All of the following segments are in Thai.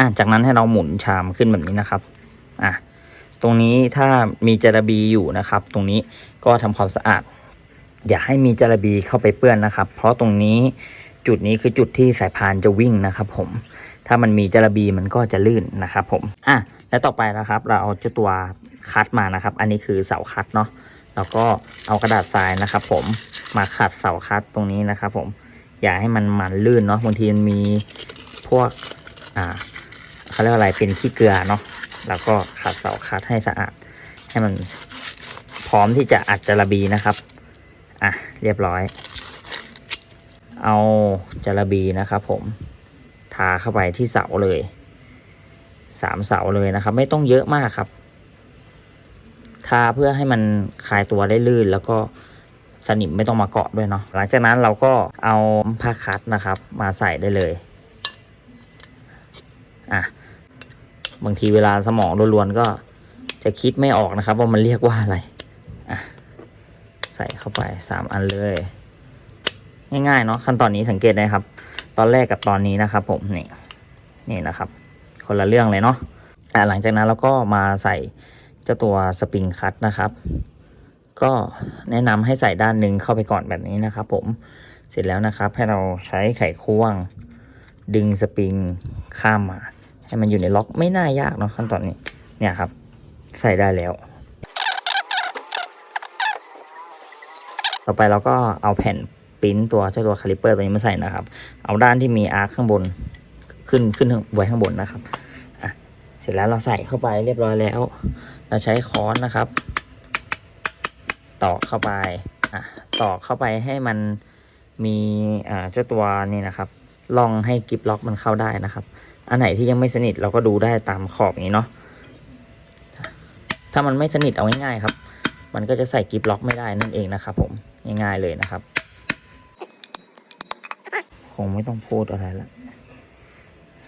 อะจากนั้นให้เราหมุนชามขึ้นแบบนี้นะครับอะตรงนี้ถ้ามีจระบีอยู่นะครับ ตรงนี้ก็ทำความสะอาด อย่าให้มีจระบีเข้าไปเปื้อนนะครับ เพราะตรงนี้จุดนี้คือจุดที่สายพานจะวิ่งนะครับ ผม ถ้ามันมีจระบีมันก็จะลื่นนะครับ ผมอะและต่อไปนะครับ เราเอาเจ้าตัวคัดมานะครับ อันนี้คือเสาคัดเนาะแล้วก็เอากระดาษทรายนะครับ ผมมาขัดเสาคัดตรงนี้นะครับ ผมอย่าให้มันมันลื่นเนาะบางทีมันมีพวกอ่า เขาเรียกว่าอะไรเป็นขี้เกลือเนาะแล้วก็ขัดเสาคัดให้สะอาด ให้มันพร้อมที่จะอัดจระบีนะครับ อะเรียบร้อย เอาจระบีนะครับผมทาเข้าไปที่เสาเลยสามเสาเลยนะครับ ไม่ต้องเยอะมากครับทาเพื่อให้มันคลายตัวได้ลื่น แล้วก็สนิมไม่ต้องมาเกาะด้วยเนาะหลังจากนั้นเราก็เอาผ้าคัดนะครับ มาใส่ได้เลย อะบางทีเวลาสมองล้วนๆก็จะคิดไม่ออกนะครับ ว่ามันเรียกว่าอะไรอะใส่เข้าไปสามอันเลย ง่ายๆเนาะขั้นตอนนี้สังเกตได้ครับ ตอนแรกกับตอนนี้นะครับ ผมนี่นี่นะครับ คนละเรื่องเลยเนาะอะหลังจากนั้นเราก็มาใส่เจ้าตัวสปริงคัตนะครับ ก็แนะนำให้ใส่ด้านหนึ่งเข้าไปก่อนแบบนี้นะครับ ผมเสร็จแล้วนะครับ ให้เราใช้ไขควง ดึงสปริงข้ามมา ให้มันอยู่ในล็อกไม่น่ายากเนาะขั้นตอนนี้เนี่ยครับ ใส่ได้แล้ว ต่อไปเราก็เอาแผ่นปริ้นตัวเจ้าตัวคาลิปเปอร์ตัวนี้มาใส่นะครับ เอาด้านที่มีอาร์คข้างบนขึ้นขึ้นไว้ข้างบนนะครับอะเสร็จแล้วเราใส่เข้าไปเรียบร้อยแล้ว เราใช้ค้อนนะครับ ตอกเข้าไปอะตอกเข้าไปให้มันมีอ่าเจ้าตัวนี่นะครับลองให้กิฟล็อกมันเข้าได้นะครับ อันไหนที่ยังไม่สนิทเราก็ดูได้ตามขอบนี้เนาะถ้ามันไม่สนิทเอาง่ายๆครับ มันก็จะใส่กิฟล็อกไม่ได้นั่นเองนะครับผมง่ายๆเลยนะครับ คงไม่ต้องพูดอะไรละ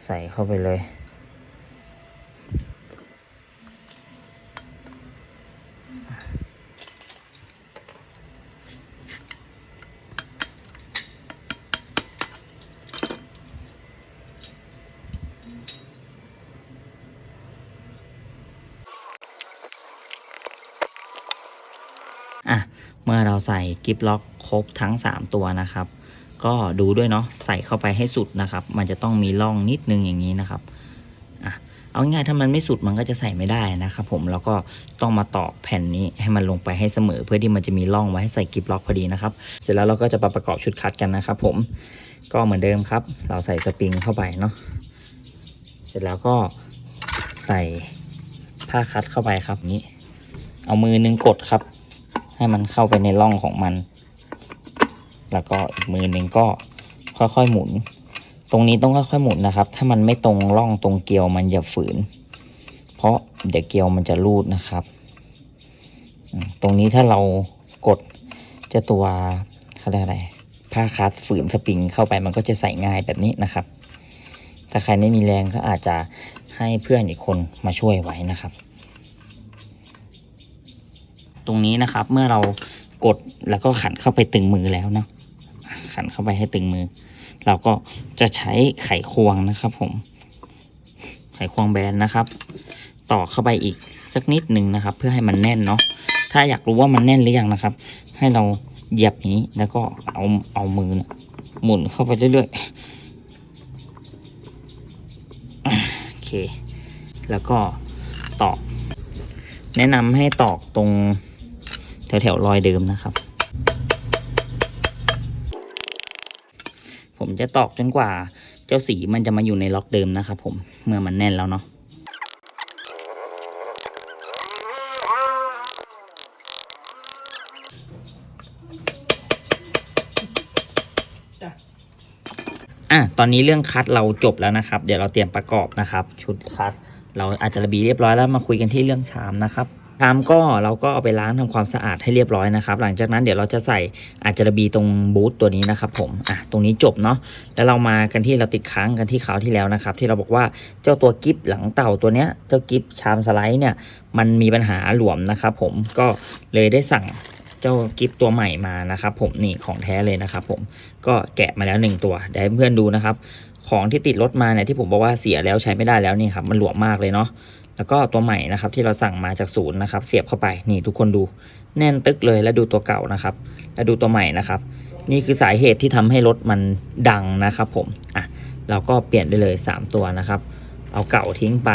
ใส่เข้าไปเลย อะ เมื่อเราใส่กิฟล็อกครบทั้ง 3 ตัวนะครับ ก็ดูด้วยเนาะใส่เข้าไปให้สุดนะครับ มันจะต้องมีร่องนิดนึงอย่างนี้นะครับอะเอาง่ายถ้ามันไม่สุดมันก็จะใส่ไม่ได้นะครับผมแล้วก็ต้องมาตอกแผ่นนี้ให้มันลงไปให้เสมอ เพื่อที่มันจะมีร่องไว้ให้ใส่กิฟล็อกพอดีนะครับ เสร็จแล้วเราก็จะมาประกอบชุดคัดกันนะครับ ผมก็เหมือนเดิมครับ เราใส่สปริงเข้าไปเนาะเสร็จแล้วก็ใส่ผ้าคัดเข้าไปครับนี้ เอามือนึงกดครับ ให้มันเข้าไปในร่องของมัน แล้วก็อีกมือหนึ่งก็ค่อยๆหมุน ตรงนี้ต้องค่อยๆหมุนนะครับ ถ้ามันไม่ตรงร่องตรงเกลียวมันอย่าฝืน เพราะเดี๋ยวเกลียวมันจะรูดนะครับ ตรงนี้ถ้าเรากดเจะตัวเขาเรียกอะไรผ้าคัดฝืนสปริงเข้าไปมันก็จะใส่ง่ายแบบนี้นะครับ ถ้าใครไม่มีแรงก็อาจจะให้เพื่อนอีกคนมาช่วยไว้นะครับ ตรงนี้นะครับ เมื่อเรากดแล้วก็ขันเข้าไปตึงมือแล้วเนาะขันเข้าไปให้ตึงมือ เราก็จะใช้ไขควงนะครับผม ไขควงแบนนะครับ ต่อเข้าไปอีกสักนิดหนึ่งนะครับ เพื่อให้มันแน่นเนาะถ้าอยากรู้ว่ามันแน่นหรือยังนะครับ ให้เราเหยียบนี้แล้วก็เอาเอามือนะหมุนเข้าไปเรื่อยๆโอเค แล้วก็ตอกแนะนำให้ตอกตรง แถวๆรอยเดิมนะครับ ผมจะตอกจนกว่าเจ้าสีมันจะมาอยู่ในล็อกเดิมนะครับผมเมื่อมันแน่นแล้วเนาะอะตอนนี้เรื่องคัดเราจบแล้วนะครับ เดี๋ยวเราเตรียมประกอบนะครับ ชุดคัด เราอาจจะระบีเรียบร้อยแล้วมาคุยกันที่เรื่องชามนะครับ ชามก็เราก็เอาไปล้างทำความสะอาดให้เรียบร้อยนะครับ หลังจากนั้นเดี๋ยวเราจะใส่อาจจะระบีตรงบูธตัวนี้นะครับผมอะตรงนี้จบเนาะแล้วเรามากันที่เราติดค้างกันที่คราวที่แล้วนะครับ ที่เราบอกว่าเจ้าตัวกิฟหลังเต่าตัวเนี้ยเจ้ากิฟชามสไลด์เนี่ยมันมีปัญหาหลวมนะครับผมก็เลยได้สั่งเจ้ากิฟตัวใหม่มานะครับผมนี่ของแท้เลยนะครับผมก็แกะมาแล้วหนึ่งตัวเดี๋ยวให้เพื่อนดูนะครับ ของที่ติดรถมาเนี่ยที่ผมบอกว่าเสียแล้วใช้ไม่ได้แล้วนี่ครับมันหลวมมากเลยเนาะแล้วก็ตัวใหม่นะครับที่เราสั่งมาจากศูนย์นะครับ เสียบเข้าไปนี่ทุกคนดูแน่นตึกเลยแล้วดูตัวเก่านะครับ แล้วดูตัวใหม่นะครับ นี่คือสาเหตุที่ทำให้รถมันดังนะครับ ผมอะเราก็เปลี่ยนได้เลย 3 ตัวนะครับ เอาเก่าทิ้งไป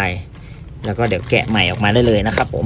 แล้วก็เดี๋ยวแกะใหม่ออกมาได้เลยนะครับ ผม